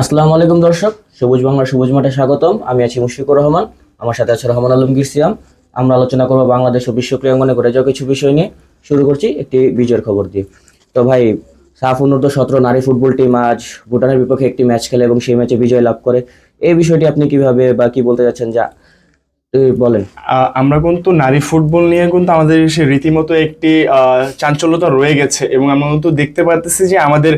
আসসালামু আলাইকুম দর্শক, সবুজ বাংলা সবুজ মাঠে স্বাগতম। আমি আছি মুশফিকুর রহমান, আমার সাথে আছে রহমান আলমগীর সিয়াম। আমরা আলোচনা করব বাংলাদেশ ও বিশ্ব ক্রীড়াঙ্গনে ঘটে যাওয়া কিছু বিষয় নিয়ে। শুরু করছি একটি বিজয়ের খবর দিয়ে। তো ভাই, সাফ অনূর্ধ্ব সতেরো নারী ফুটবল টিম আজ ভুটানের বিপক্ষে একটি ম্যাচ খেলে এবং সেই ম্যাচে বিজয় লাভ করে। এই বিষয়টি আপনি কীভাবে বা কি বলতে যাচ্ছেন যা বলেন। আমরা কিন্তু নারী ফুটবল নিয়ে কিন্তু আমাদের সে রীতিমতো একটি চাঞ্চল্যতা রয়ে গেছে এবং আমরা কিন্তু দেখতে পাচ্ছি যে আমাদের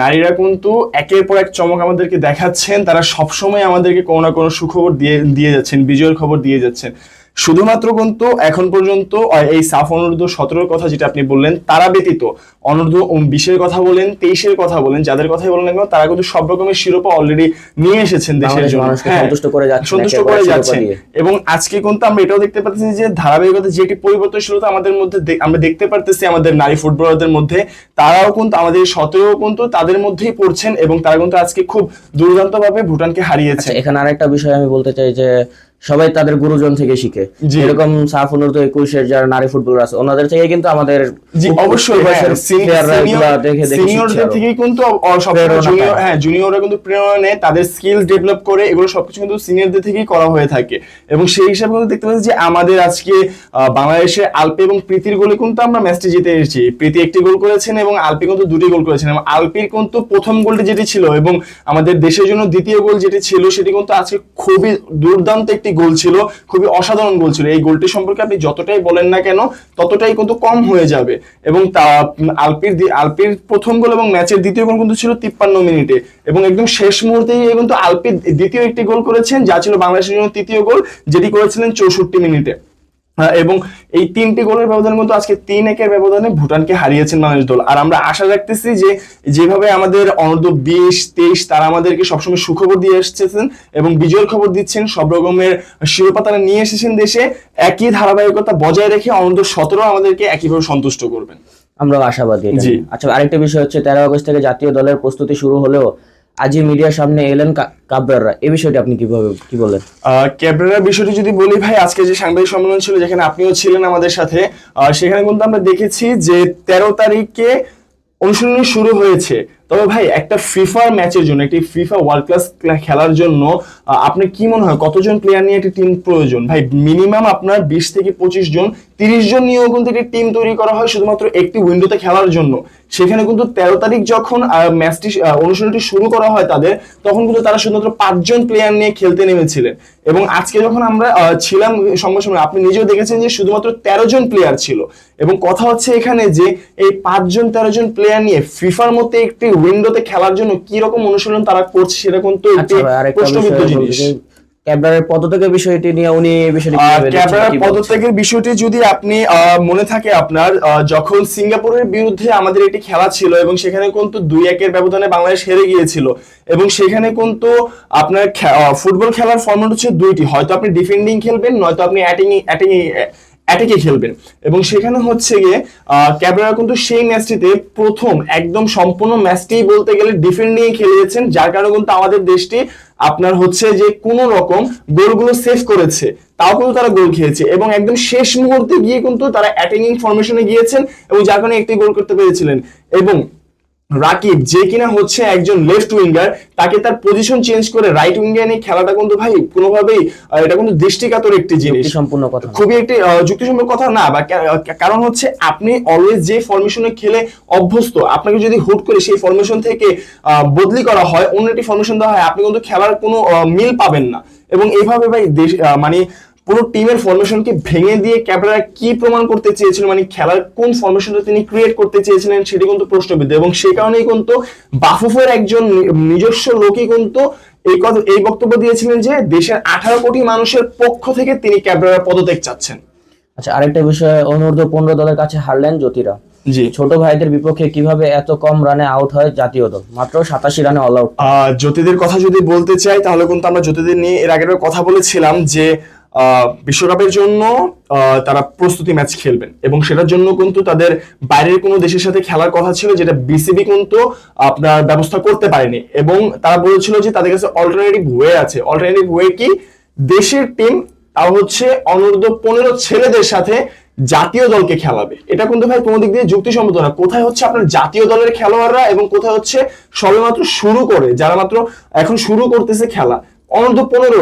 নারীরা কিন্তু একের পর এক চমক আমাদেরকে দেখাচ্ছেন। তারা সবসময় আমাদেরকে কোনো না কোনো সুখবর দিয়ে দিয়ে যাচ্ছেন, বিজয়ের খবর দিয়ে যাচ্ছেন। শুধুমাত্র কিন্তু এখন পর্যন্ত এই সাফ অনূর্ধ্ব সতেরোর কথা যেটা আপনি বললেন তারা ব্যতীত অনূর্ধ্ব বিশের কথা বলেন তেইশের কথা বলেন যাদের কথাই বলেন না কেন তারা কিন্তু সব রকমের শিরোপা অলরেডি নিয়ে এসেছেন দেশের জন্য। হ্যাঁ, সন্তুষ্ট করে যাচ্ছেন দিয়ে। এবং আজকে কিন্তু আমরা এটাও দেখতে পাচ্ছি যে ধারাবাহিকতা যে একটি পরিবর্তনশীলতা আমাদের মধ্যে আমরা দেখতে পারতেছি আমাদের নারী ফুটবলারদের মধ্যে তারাও কিন্তু আমাদের সতেরো কিন্তু তাদের মধ্যেই পড়ছেন এবং তারা কিন্তু আজকে খুব দুর্দান্ত ভাবে ভুটানকে হারিয়েছে। আচ্ছা এখানে আরেকটা বিষয় আমি বলতে চাই যে সবাই তাদের গুরুজন থেকে শিখে। এরকম সাফ অনূর্ধ্ব একুশের যারা নারী ফুটবলার আছে ওনাদের থেকে কিন্তু আমাদের অবশ্যই হ্যাঁ, দেখে সিনিয়রদের। থেকেই কিন্তু হ্যাঁ জুনিয়ররা কিন্তু প্রেরণা নেয় তাদের স্কিল ডেভেলপ করে এগুলো সবকিছু কিন্তু সিনিয়রদের থেকেই করা হয়ে থাকে। এবং সেই হিসাবে কিন্তু দেখতে পাচ্ছি যে আমাদের আজকে আহ, বাংলাদেশের আলপি এবং প্রীতির গোলে কিন্তু আমরা ম্যাচটি জিতে এসেছি। প্রীতি একটি গোল করেছেন এবং আলপি কিন্তু দুটি গোল করেছেন। এবং আলপির কিন্তু প্রথম গোলটি যেটি ছিল এবং আমাদের দেশের জন্য দ্বিতীয় গোল যেটি ছিল সেটি কিন্তু আজকে খুবই দুর্দান্ত একটি গোল ছিল, খুবই অসাধারণ গোল ছিল। এই গোলটি সম্পর্কে আপনি যতটাই বলেন না কেন, ততটাই কিন্তু কম হয়ে যাবে। এবং তা আলপির আলপির প্রথম গোল এবং ম্যাচের দ্বিতীয় গোল কিন্তু ছিল তিপ্পান্ন মিনিটে। এবং একদম শেষ মুহূর্তেই কিন্তু আলপির দ্বিতীয় একটি গোল করেছেন, যা ছিল বাংলাদেশের জন্য তৃতীয় গোল যেটি করেছিলেন চৌষট্টি মিনিটে। এবং এই তিনটি গোলের ব্যবধান কিন্তু আজকে তিন একের ব্যবধানে ভুটানকে হারিয়েছেন বাংলাদেশ দল আর আমরা আশা রাখতেছি যে যেভাবে আমাদের অনূর্ধ্ব বিশ তেইশ তারা আমাদেরকে সবসময় সুখবর দিয়ে এসেছেন এবং বিজয়ের খবর দিচ্ছেন সব রকমের শিরোপা তারা নিয়ে এসেছেন দেশে একই ধারাবাহিকতা বজায় রেখে অনূর্ধ্ব সতেরো আমাদেরকে একইভাবে সন্তুষ্ট করবেন। আমরা আশাবাদী জি। আচ্ছা আরেকটা বিষয় হচ্ছে তেরো আগস্ট থেকে জাতীয় দলের প্রস্তুতি শুরু হলেও আজই মিডিয়ার সামনে এলেন কাবরাররা। এই বিষয়টি আপনি কীভাবে কি বলেন? ক্যাবরেরার বিষয়টি যদি বলি ভাই, আজকে যে সাংবাদিক সম্মেলন ছিল, যেখানে আপনিও ছিলেন আমাদের সাথে সেখানে কিন্তু আমরা দেখেছি যে তেরো তারিখে অনুশীলনী শুরু হয়েছে। তবে ভাই একটা ফিফার ম্যাচের জন্য একটি ফিফা ওয়ার্ল্ড ক্লাস খেলার জন্য আপনার কি মনে হয় কতজন প্লেয়ার নিয়ে একটি টিম প্রয়োজন? ভাই মিনিমাম আপনার বিশ থেকে পঁচিশ জন তিরিশ জন নিয়েও কিন্তু একটি টিম তৈরি করা হয় শুধুমাত্র একটি উইন্ডোতে খেলার জন্য। সেখানে কিন্তু তেরো তারিখ যখন ম্যাচটি আহ, অনুশীলনটি শুরু করা হয় তাদের তখন কিন্তু তারা শুধুমাত্র পাঁচজন প্লেয়ার নিয়ে খেলতে নেমেছিলেন। এবং আজকে যখন আমরা ছিলাম সঙ্গে সঙ্গে আপনি নিজেও দেখেছেন যে শুধুমাত্র তেরো জন প্লেয়ার ছিল। এবং কথা হচ্ছে এখানে যে এই পাঁচজন তেরো জন প্লেয়ার নিয়ে ফিফার মধ্যে একটি উইন্ডোতে খেলার জন্য কি রকম অনুশীলন তারা করছে সেটা কিন্তু আচ্ছা প্রশ্নবিদ্ধ জিনিস। ক্যাবরারের পদত্যাগের বিষয়টি নিয়ে উনি এই বিষয়টি কীভাবে দেখছেন, ক্যামেরার কি বলছেন? পদত্যাগের বিষয়টি যদি আপনি মনে থাকে আপনার যখন সিঙ্গাপুরের বিরুদ্ধে আমাদের একটি খেলা ছিল এবং সেখানে কিন্তু দুই একের ব্যবধানে বাংলাদেশ হেরে গিয়েছিল এবং সেখানে কিন্তু আপনার ফুটবল খেলার ফর্মেট হচ্ছে দুইটি। হয়তো আপনি ডিফেন্ডিং খেলবেন নয়তো আপনি অ্যাটিং অ্যাটিং অ্যাটাকে খেলবেন। এবং সেখানে হচ্ছে গিয়ে ক্যাবরা কিন্তু সেই ম্যাচটিতে প্রথম একদম সম্পূর্ণ ম্যাচটি বলতে গেলে ডিফেন্ড ডিফেন্ডিং খেলিয়েছেন যার কারণে কিন্তু আমাদের দেশটি আপনার হচ্ছে যে কোন রকম গোলগুলো সেভ করেছে। তাও কিন্তু তারা গোল খেয়েছে এবং একদম শেষ মুহূর্তে গিয়ে কিন্তু তারা অ্যাটাকিং ফরমেশনে গিয়েছেন এবং যার কারণে একটি গোল করতে পেরেছিলেন। এবং রাকিব যে কিনা হচ্ছে একজন লেফট উইঙ্গার তাকে তার পজিশন চেঞ্জ করে রাইট উইঙ্গার নিয়ে খেলাটা কিন্তু ভাই কোনোভাবেই এটা কিন্তু দৃষ্টিকাতর একটি জিনিস। সম্পূর্ণ কথা। খুবই একটি যুক্তিসম্মত কথা না বা কারণ হচ্ছে আপনি অলওয়েজ যে ফরমেশনে খেলে অভ্যস্ত আপনাকে যদি হুট করে সেই ফরমেশন থেকে আহ, বদলি করা হয় অন্য একটি ফরমেশন দেওয়া হয় আপনি কিন্তু খেলার কোনো মিল পাবেন না। এবং এইভাবে ভাই মানে পুরো টিমের ফরমেশনকে ভেঙে দিয়ে ক্যাবরা কি প্রমাণ করতে চেয়েছিল মানে খেলার কোন ফরমেশনটা তিনি ক্রিয়েট করতে চেয়েছিলেন? সেটি কিন্তু প্রশ্নবিদ্ধ। এবং সে কারণেই কিন্তু বাফুফের একজন নিজস্ব লোকই কিন্তু এই কথা এই বক্তব্য দিয়েছিলেন যে দেশের আঠারো কোটি মানুষের পক্ষ থেকে তিনি ক্যাবরার পদত্যাগ চাচ্ছেন। আচ্ছা আরেকটা বিষয় অনূর্ধ্ব পনেরো দলের কাছে হারলেন জ্যোতিরা। জি। ছোট ভাইদের বিপক্ষে কীভাবে এত কম রানে আউট হয় জাতীয় দল? মাত্র সাতাশি রানে অল আউট জ্যোতিদের কথা যদি বলতে চাই তাহলে কিন্তু আমরা জ্যোতিদের নিয়ে এর আগের কথা বলেছিলাম যে বিশ্বকাপের জন্য তারা প্রস্তুতি ম্যাচ খেলবেন। এবং সেটার জন্য কিন্তু তাদের বাইরের কোনো দেশের সাথে খেলার কথা ছিল যেটা বিসিবি কিন্তু আপনার ব্যবস্থা করতে পারেনি। এবং তারা বলেছিল যে তাদের কাছে অল্টারনেটিভ ওয়ে আছে। অল্টারনেটিভ ওয়ে কি? দেশের টিম তাও হচ্ছে অনূর্ধ্ব পনেরো ছেলেদের সাথে জাতীয় দলকে খেলাবে। এটা কিন্তু ভাই কোনো দিক দিয়ে যুক্তিসম্মত না। কোথায় হচ্ছে আপনার জাতীয় দলের খেলোয়াড়রা এবং কোথায় হচ্ছে সবেমাত্র শুরু করে, যারা মাত্র এখন শুরু করতেছে খেলা। অনূর্ধ্ব পনেরো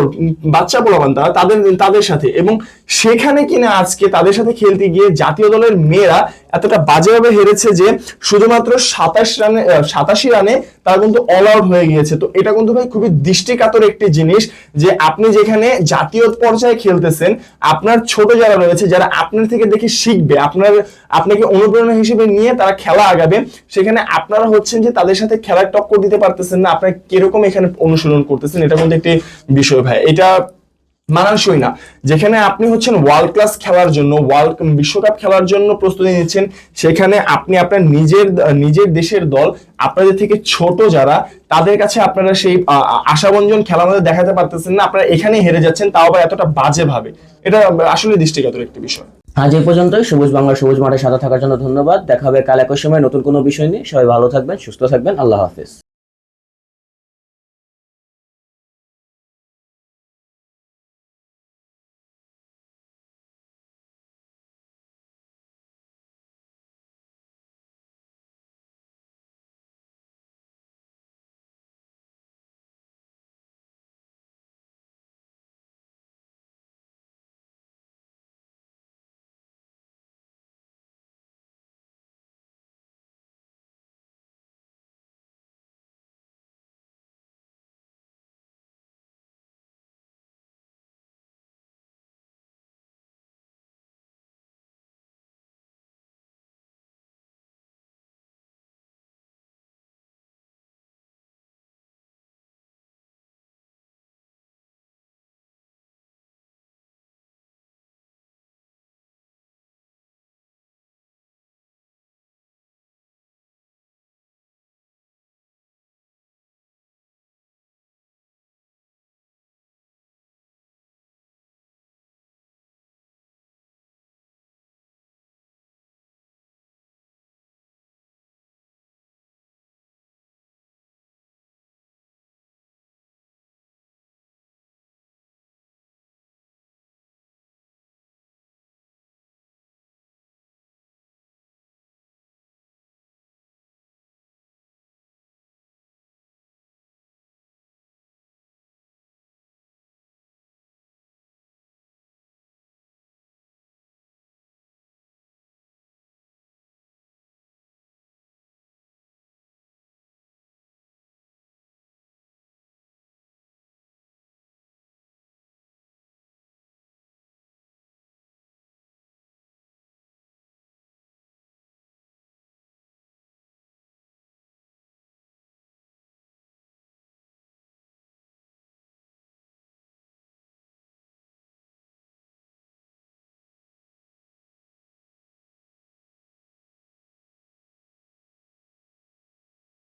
বাচ্চা পোলাপান তারা, তাদের তাদের সাথে। এবং সেখানে কিনা আজকে তাদের সাথে খেলতে গিয়ে জাতীয় দলের মেয়েরা এতটা বাজেভাবে হেরেছে যে শুধুমাত্র সাতাশ রানে সাতাশি রানে তারা কিন্তু অল আউট হয়ে গিয়েছে। তো এটা কিন্তু ভাই খুবই দৃষ্টিকাতর একটি জিনিস যে আপনি যেখানে জাতীয় পর্যায়ে খেলতেছেন, আপনার ছোট যারা রয়েছে, যারা আপনার থেকে দেখে শিখবে, আপনার, আপনাকে অনুপ্রেরণা হিসেবে নিয়ে তারা খেলা আগাবে, সেখানে আপনারা হচ্ছেন যে তাদের সাথে খেলার টক্কর দিতে পারতেছেন না, আপনারা কীরকম এখানে অনুশীলন করতেছেন, এটা কিন্তু একটি বিষয় ভাই এটা মানানসই না। যেখানে আপনি হচ্ছেন ওয়ার্ল্ড ক্লাস খেলার জন্য ওয়ার্ল্ড বিশ্বকাপ খেলার জন্য প্রস্তুতি নিচ্ছেন সেখানে আপনি আপনার নিজের নিজের দেশের দল আপনাদের থেকে ছোট যারা তাদের কাছে আপনারা সেই আ, আ, আশাভঞ্জন খেলা আমাদের দেখাতে পারতেছেন না আপনারা এখানে হেরে যাচ্ছেন তাও আবার এতটা বাজে ভাবে। এটা আসলে দৃষ্টিগত একটি বিষয়। আজ এই পর্যন্তই সবুজ বাংলা সবুজ মাঠে সাথে থাকার জন্য ধন্যবাদ। দেখা হবে কাল একই সময় নতুন কোনো বিষয় নিয়ে। সবাই ভালো থাকবেন সুস্থ থাকবেন। আল্লাহ হাফেজ।